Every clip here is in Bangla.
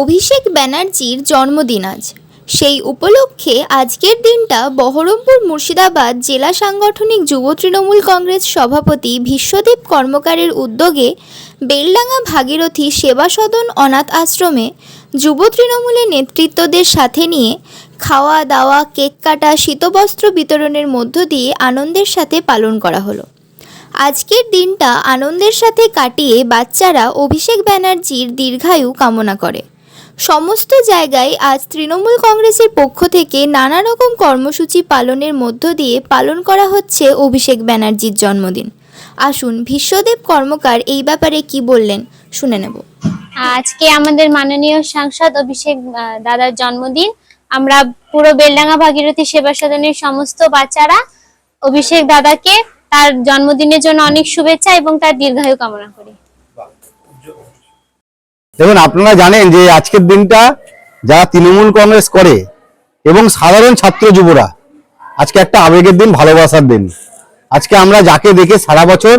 অভিষেক ব্যানার্জির জন্মদিন আজ। সেই উপলক্ষে আজকের দিনটা বহরমপুর মুর্শিদাবাদ জেলা সাংগঠনিক যুব তৃণমূল কংগ্রেস সভাপতি বিশ্বদেব কর্মকারের উদ্যোগে বেলডাঙ্গা ভাগীরথী সেবা সদন অনাথ আশ্রমে যুব তৃণমূলের নেতৃত্বদের সাথে নিয়ে খাওয়া দাওয়া কেক কাটা, শীতবস্ত্র বিতরণের মধ্য দিয়ে আনন্দের সাথে পালন করা হলো। আজকের দিনটা আনন্দের সাথে কাটিয়ে বাচ্চারা অভিষেক ব্যানার্জির দীর্ঘায়ু কামনা করে। সমস্ত জায়গায় আজ তৃণমূল কংগ্রেসের পক্ষ থেকে নানা রকম কর্মসূচি পালনের মধ্য দিয়ে পালন করা হচ্ছে অভিষেক ব্যানার্জির জন্মদিন। আসুন বিশ্বদেব কর্মকার এই ব্যাপারে কি বললেন শুনে নেব। আজকে আমাদের মাননীয় সাংসদ অভিষেক দাদার জন্মদিন। আমরা পুরো বেলডাঙ্গা ভাগীরথী সেবা সদনের সমস্ত বাচ্চারা অভিষেক দাদাকে তার জন্মদিনের জন্য অনেক শুভেচ্ছা এবং তার দীর্ঘায়ু কামনা করি। দেখুন, আপনারা জানেন যে আজকের দিনটা যারা তৃণমূল কংগ্রেস করে এবং সাধারণ ছাত্র যুবরা, আজকে একটা আবেগের দিন, ভালোবাসার দিন। আজকে আমরা যাকে দেখে সারা বছর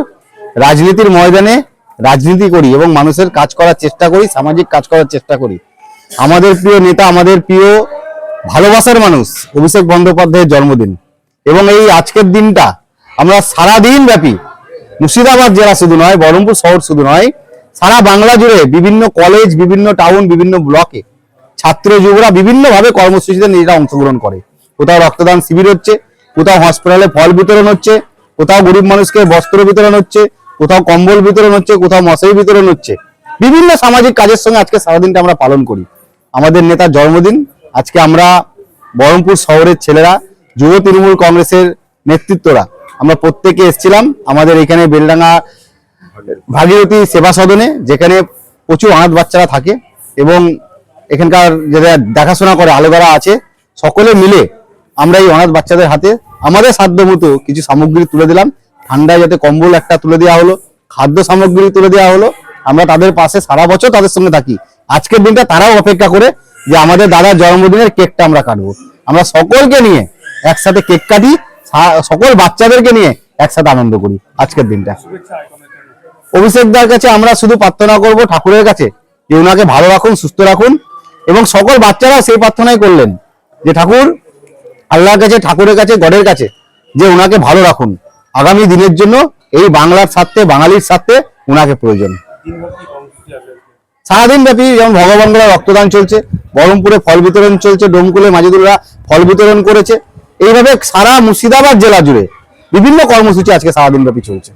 রাজনীতির ময়দানে রাজনীতি করি এবং মানুষের কাজ করার চেষ্টা করি, সামাজিক কাজ করার চেষ্টা করি। আমাদের প্রিয় নেতা, আমাদের প্রিয় ভালোবাসার মানুষ অভিষেক বন্দ্যোপাধ্যায়ের জন্মদিন। এবং এই আজকের দিনটা আমরা সারা দিন ব্যাপী মুর্শিদাবাদ জেলা শুধু নয়, বহরমপুর শহর শুধু নয় সারা বাংলা জুড়ে বিভিন্ন কলেজ বিভিন্ন টাউন বিভিন্ন ব্লকে ছাত্র, যুবরা বিভিন্নভাবে কর্মসূচিতে নিজেরা অংশগ্রহণ করে। কোথাও রক্তদান শিবির হচ্ছে, কোথাও হসপিটালে ফল বিতরণ হচ্ছে, কোথাও গরিব মানুষকে বস্ত্র বিতরণ হচ্ছে, কোথাও কম্বল বিতরণ হচ্ছে, কোথাও মশারি বিতরণ হচ্ছে। বিভিন্ন সামাজিক কাজের সঙ্গে আজকে সারাদিনটা আমরা পালন করি। আমাদের নেতার জন্মদিন, আজকে আমরা বহরমপুর শহরের ছেলেরা, যুব তৃণমূল কংগ্রেসের নেতৃত্বরা, আমরা প্রত্যেকে এসেছিলাম, আমাদের এখানে বেলডাঙ্গা ভাগীরথী সেবা সদনে, যেখানে প্রচুর অনাথ বাচ্চারা থাকে এবং এখানকার যারা দেখাশোনা করে, আলোগারা আছে, সকলে মিলে আমরা এই অনাথ বাচ্চাদের হাতে আমাদের সাধ্য মতো কিছু সামগ্রী তুলে দিলাম। ঠান্ডায় যাতে কম্বল একটা তুলে দেওয়া হলো, খাদ্য সামগ্রী তুলে দেওয়া হলো। আমরা তাদের পাশে সারা বছর তাদের সঙ্গে থাকি। আজকের দিনটা তারাও অপেক্ষা করে যে আমাদের দাদার জন্মদিনের কেকটা আমরা কাটবো। আমরা সকলকে নিয়ে একসাথে কেক কাটি সকল বাচ্চাদেরকে নিয়ে একসাথে আনন্দ করি আজকের দিনটা। অভিষেক দার কাছে আমরা শুধু প্রার্থনা করব ঠাকুরের কাছে যে ওনাকে ভালো রাখুন, সুস্থ রাখুন এবং সকল বাচ্চারা সেই প্রার্থনাই করলেন যে ঠাকুর, আল্লাহর কাছে, ঠাকুরের কাছে, গডের কাছে যে ওনাকে ভালো রাখুন। আগামী দিনের জন্য এই বাংলার স্বার্থে, বাঙালির স্বার্থে ওনাকে প্রয়োজন। সারাদিন ব্যাপী যেমন ভগবানরা রক্তদান চলছে, বহরমপুরে ফল বিতরণ চলছে, ডোমকুলে মাজিদুলরা ফল বিতরণ করেছে। এইভাবে সারা মুর্শিদাবাদ জেলা জুড়ে বিভিন্ন কর্মসূচি আজকে সারাদিন ব্যাপী চলছে।